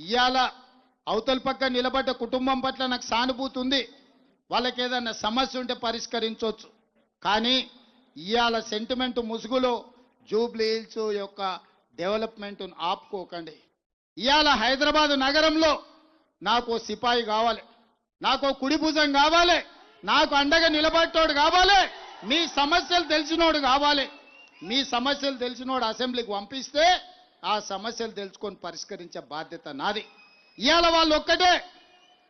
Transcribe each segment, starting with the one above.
ఇవాళ అవతల పక్క నిలబడ్డ కుటుంబం పట్ల నాకు సానుభూతి ఉంది. వాళ్ళకి ఏదైనా సమస్య ఉంటే పరిష్కరించవచ్చు. కానీ ఇవాళ సెంటిమెంట్ ముసుగులో జూబ్లీ హిల్స్ యొక్క డెవలప్మెంట్ను ఆపుకోకండి. ఇవాళ హైదరాబాదు నగరంలో నాకు సిపాయి కావాలి. నాకు కుడిభుజం కావాలి. నాకు అండగా నిలబడ్డోడు కావాలి. మీ సమస్యలు తెలిసినోడు కావాలి. మీ సమస్యలు తెలిసినోడు అసెంబ్లీకి పంపిస్తే ఆ సమస్యలు తెలుసుకొని పరిష్కరించే బాధ్యత నాది. ఇవాళ వాళ్ళు ఒక్కటే.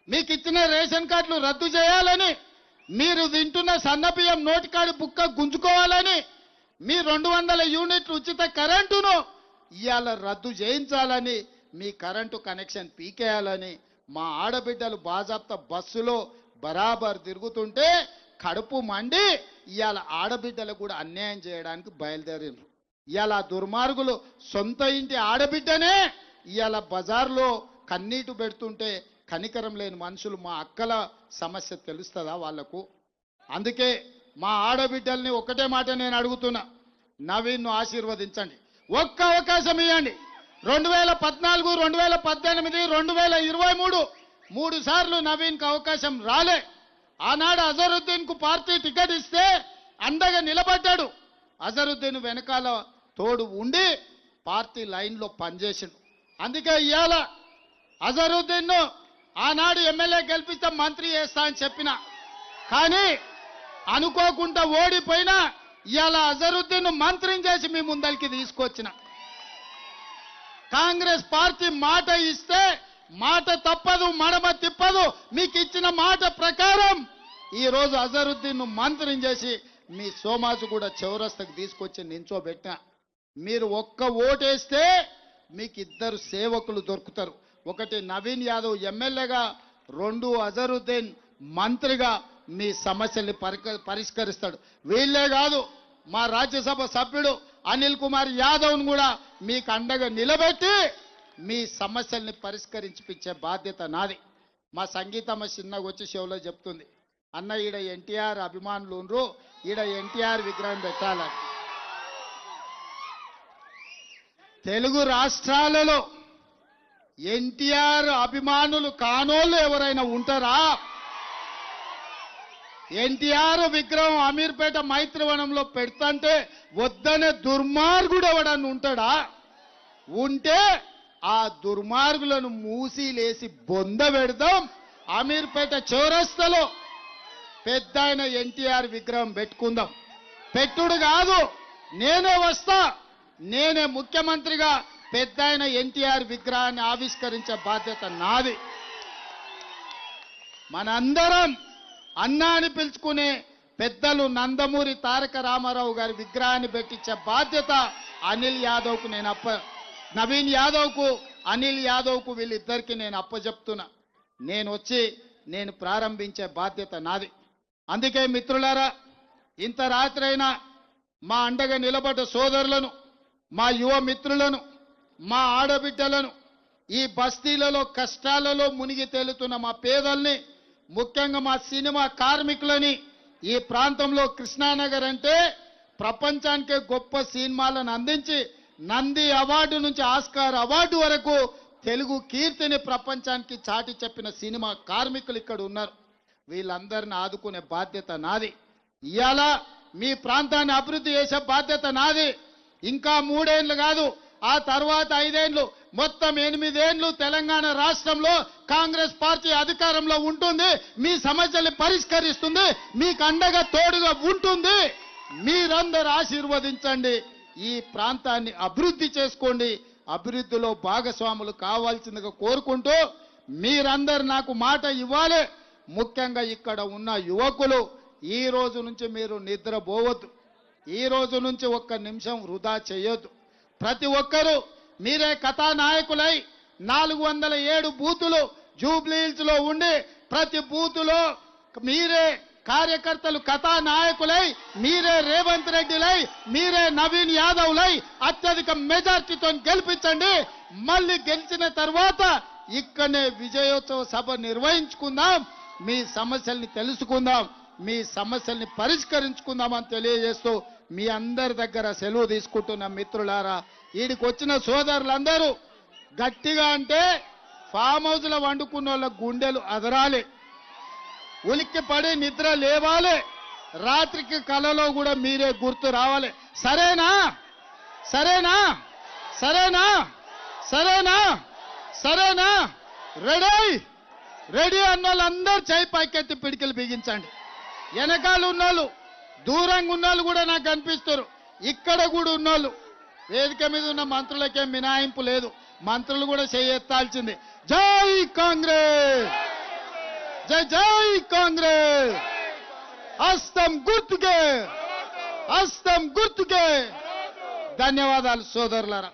మీకు ఇచ్చిన రేషన్ కార్డులు రద్దు చేయాలని మీరు తింటున్న సన్నబియ్యం నోటికాడి బుక్క గుంజుకోవాలని మీ రెండు వందల యూనిట్లు ఉచిత కరెంటును ఇవాళ రద్దు చేయించాలని మీ కరెంటు కనెక్షన్ పీకేయాలని మా ఆడబిడ్డలు బాజాప్త బస్సులో బరాబర్ తిరుగుతుంటే కడుపు మండి ఇవాళ ఆడబిడ్డలకు కూడా అన్యాయం చేయడానికి బయలుదేరిండ్రు. ఇవాళ దుర్మార్గులు సొంత ఇంటి ఆడబిడ్డనే ఇవాళ బజార్లో కన్నీటు పెడుతుంటే కనికరం లేని మనుషులు మా అక్కల సమస్య తెలుస్తుందా వాళ్ళకు అందుకే మా ఆడబిడ్డల్ని ఒకటే మాట నేను అడుగుతున్నా. నవీన్ను ఆశీర్వదించండి. ఒక్క అవకాశం ఇవ్వండి రెండు వేల పద్నాలుగు రెండు వేల పద్దెనిమిది రెండు వేల ఇరవై మూడు మూడు సార్లు నవీన్కి అవకాశం రాలే. ఆనాడు అజరుద్దీన్కు పార్టీ టికెట్ ఇస్తే అండగా నిలబడ్డాడు. అజరుద్దీన్ వెనకాల తోడు ఉండి పార్టీ లైన్లో పనిచేసిండు. అందుకే ఇవాళ అజరుద్దీన్ ఆనాడు ఎమ్మెల్యే గెలిపిస్తే మంత్రి చేస్తా అని చెప్పిన. కానీ అనుకోకుండా ఓడిపోయినా ఇవాళ అజరుద్దీన్ మంత్రిని చేసి మీ ముందరికి తీసుకొచ్చిన. కాంగ్రెస్ పార్టీ మాట ఇస్తే మాట తప్పదు మడమ తిప్పదు మీకు ఇచ్చిన మాట ప్రకారం ఈరోజు అజరుద్దీన్ మంత్రిని చేసి మీ సోమాజు కూడా చౌరస్తకు తీసుకొచ్చి నించోబెట్టిన. మీరు ఒక్క ఓటేస్తే మీకు ఇద్దరు సేవకులు దొరుకుతారు. ఒకటి నవీన్ యాదవ్ ఎమ్మెల్యేగా రెండు అజరుద్దీన్ మంత్రిగా మీ సమస్యల్ని పరిక- పరిష్కరిస్తాడు. వీళ్ళే కాదు మా రాజ్యసభ సభ్యుడు అనిల్ కుమార్ యాదవ్ను కూడా మీకు అండగా నిలబెట్టి మీ సమస్యల్ని పరిష్కరించిపించే బాధ్యత నాది. మా సంగీతమ్మ చిన్నగా వచ్చి షోలో చెప్తుంది. అన్న ఈడ ఎన్టీఆర్ అభిమానులు ఈడ ఎన్టీఆర్ విగ్రహం పెట్టాల. తెలుగు రాష్ట్రాలలో ఎన్టీఆర్ అభిమానులు కానోళ్ళు ఎవరైనా ఉంటారా? ఎన్టీఆర్ విగ్రహం అమీర్పేట మైత్రివనంలో పెడతంటే వద్దనే దుర్మార్గుడు ఎవడని ఉంటాడా? ఉంటే ఆ దుర్మార్గులను మూసిలేసి బొంద పెడదాం. అమీర్పేట చౌరస్తలో పెద్ద ఆయన ఎన్టీఆర్ విగ్రహం పెట్టుకుందాం. పెట్టుడు కాదు నేనే వస్తా. నేనే ముఖ్యమంత్రిగా పెద్ద ఆయన ఎన్టీఆర్ విగ్రహాన్ని ఆవిష్కరించే బాధ్యత నాది. మనందరం అన్న అని పిలుచుకునే పెద్దలు నందమూరి తారక రామారావు గారి విగ్రహాన్ని పెట్టించే బాధ్యత అనిల్ యాదవ్కు నేను అప్ప నవీన్ యాదవ్కు అనిల్ యాదవ్కు వీళ్ళిద్దరికీ నేను అప్పచెప్తున్నా నేను వచ్చి నేను ప్రారంభించే బాధ్యత నాది. అందుకే మిత్రులారా ఇంత రాత్రైనా మా అండగా నిలబడ్డ సోదరులను మా యువ మిత్రులను మా ఆడబిడ్డలను ఈ బస్తీలలో కష్టాలలో మునిగి తేలుతున్న మా పేదల్ని ముఖ్యంగా మా సినిమా కార్మికులని ఈ ప్రాంతంలో కృష్ణానగర్ అంటే ప్రపంచానికే గొప్ప సినిమాలను అందించి నంది అవార్డు నుంచి ఆస్కార్ అవార్డు వరకు తెలుగు కీర్తిని ప్రపంచానికి చాటి చెప్పిన సినిమా కార్మికులు ఇక్కడ ఉన్నారు. వీళ్ళందరిని ఆదుకునే బాధ్యత నాది. ఇవాళ మీ ప్రాంతాన్ని అభివృద్ధి చేసే బాధ్యత నాది. ఇంకా మూడేండ్లు కాదు ఆ తర్వాత ఐదేండ్లు మొత్తం ఎనిమిదేండ్లు తెలంగాణ రాష్ట్రంలో కాంగ్రెస్ పార్టీ అధికారంలో ఉంటుంది. మీ సమస్యల్ని పరిష్కరిస్తుంది. మీకు అండగా తోడుగా ఉంటుంది. మీరందరూ ఆశీర్వదించండి. ఈ ప్రాంతాన్ని అభివృద్ధి చేసుకోండి. అభివృద్ధిలో భాగస్వాములు కావాల్సిందిగా కోరుకుంటూ మీరందరు నాకు మాట ఇవ్వాలి. ముఖ్యంగా ఇక్కడ ఉన్న యువకులు ఈ రోజు నుంచి మీరు నిద్రపోవద్దు. ఈ రోజు నుంచి ఒక్క నిమిషం వృధా చేయొద్దు. ప్రతి ఒక్కరూ మీరే కథానాయకులై నాలుగు వందల ఏడు బూతులు జూబ్లీహిల్స్లో ఉండి ప్రతి బూతులో మీరే కార్యకర్తలు కథానాయకులై మీరే రేవంత్ రెడ్డిలై మీరే నవీన్ యాదవ్లై అత్యధిక మెజార్టీతో గెలిపించండి. మళ్ళీ గెలిచిన తర్వాత ఇక్కడనే విజయోత్సవ సభ నిర్వహించుకుందాం. మీ సమస్యల్ని తెలుసుకుందాం మీ సమస్యల్ని పరిష్కరించుకుందామని తెలియజేస్తూ మీ అందరి దగ్గర సెలవు తీసుకుంటున్న మిత్రులారా వీడికి వచ్చిన సోదరులందరూ గట్టిగా అంటే ఫామ్ హౌస్లో వండుకున్న వాళ్ళ గుండెలు అదరాలి ఉలిక్కి పడి నిద్ర లేవాలి రాత్రికి కలలో కూడా మీరే గుర్తు రావాలి. సరేనా? సరేనా? సరేనా? సరేనా? సరేనా? రెడీ? రెడీ అన్న వాళ్ళందరూ చేయి పైకెత్తి పిడికిలు బిగించండి. వెనకాల ఉన్నోళ్ళు దూరంగా ఉన్నోళ్ళు కూడా నాకు కనిపిస్తారు. ఇక్కడ కూడా ఉన్నోళ్ళు. వేదిక మీద ఉన్న మంత్రులకేం మినాయింపు లేదు. మంత్రులు కూడా చేయెత్తాల్సింది జై కాంగ్రెస్! జై జై కాంగ్రెస్! హస్తం గుర్తుకే! హస్తం గుర్తుకే! ధన్యవాదాలు సోదరులారా.